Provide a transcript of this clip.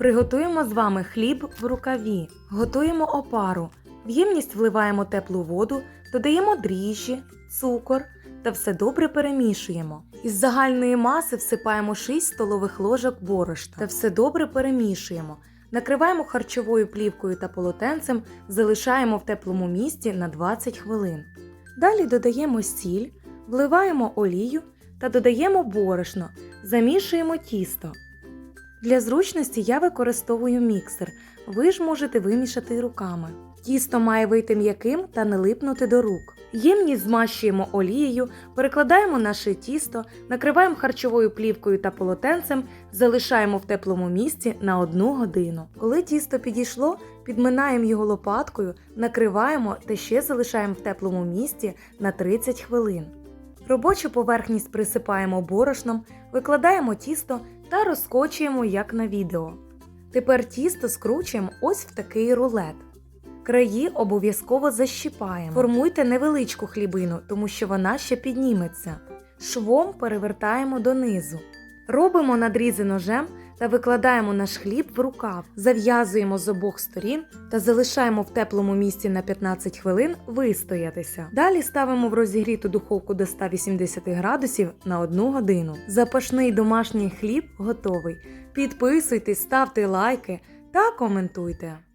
Приготуємо з вами хліб в рукаві. Готуємо опару. В ємність вливаємо теплу воду, додаємо дріжджі, цукор та все добре перемішуємо. Із загальної маси всипаємо 6 столових ложок борошна та все добре перемішуємо. Накриваємо харчовою плівкою та полотенцем, залишаємо в теплому місці на 20 хвилин. Далі додаємо сіль, вливаємо олію та додаємо борошно, замішуємо тісто. Для зручності я використовую міксер. Ви ж можете вимішати руками. Тісто має вийти м'яким та не липнути до рук. Ємність змащуємо олією, перекладаємо наше тісто, накриваємо харчовою плівкою та полотенцем, залишаємо в теплому місці на одну годину. Коли тісто підійшло, підминаємо його лопаткою, накриваємо та ще залишаємо в теплому місці на 30 хвилин. Робочу поверхність присипаємо борошном, викладаємо тісто та розкочуємо як на відео. Тепер тісто скручуємо ось в такий рулет. Краї обов'язково защіпаємо. Формуйте невеличку хлібину, тому що вона ще підніметься. Швом перевертаємо донизу. Робимо надрізи ножем та викладаємо наш хліб в рукав, зав'язуємо з обох сторін та залишаємо в теплому місці на 15 хвилин вистоятися. Далі ставимо в розігріту духовку до 180 градусів на 1 годину. Запашний домашній хліб готовий. Підписуйтесь, ставте лайки та коментуйте.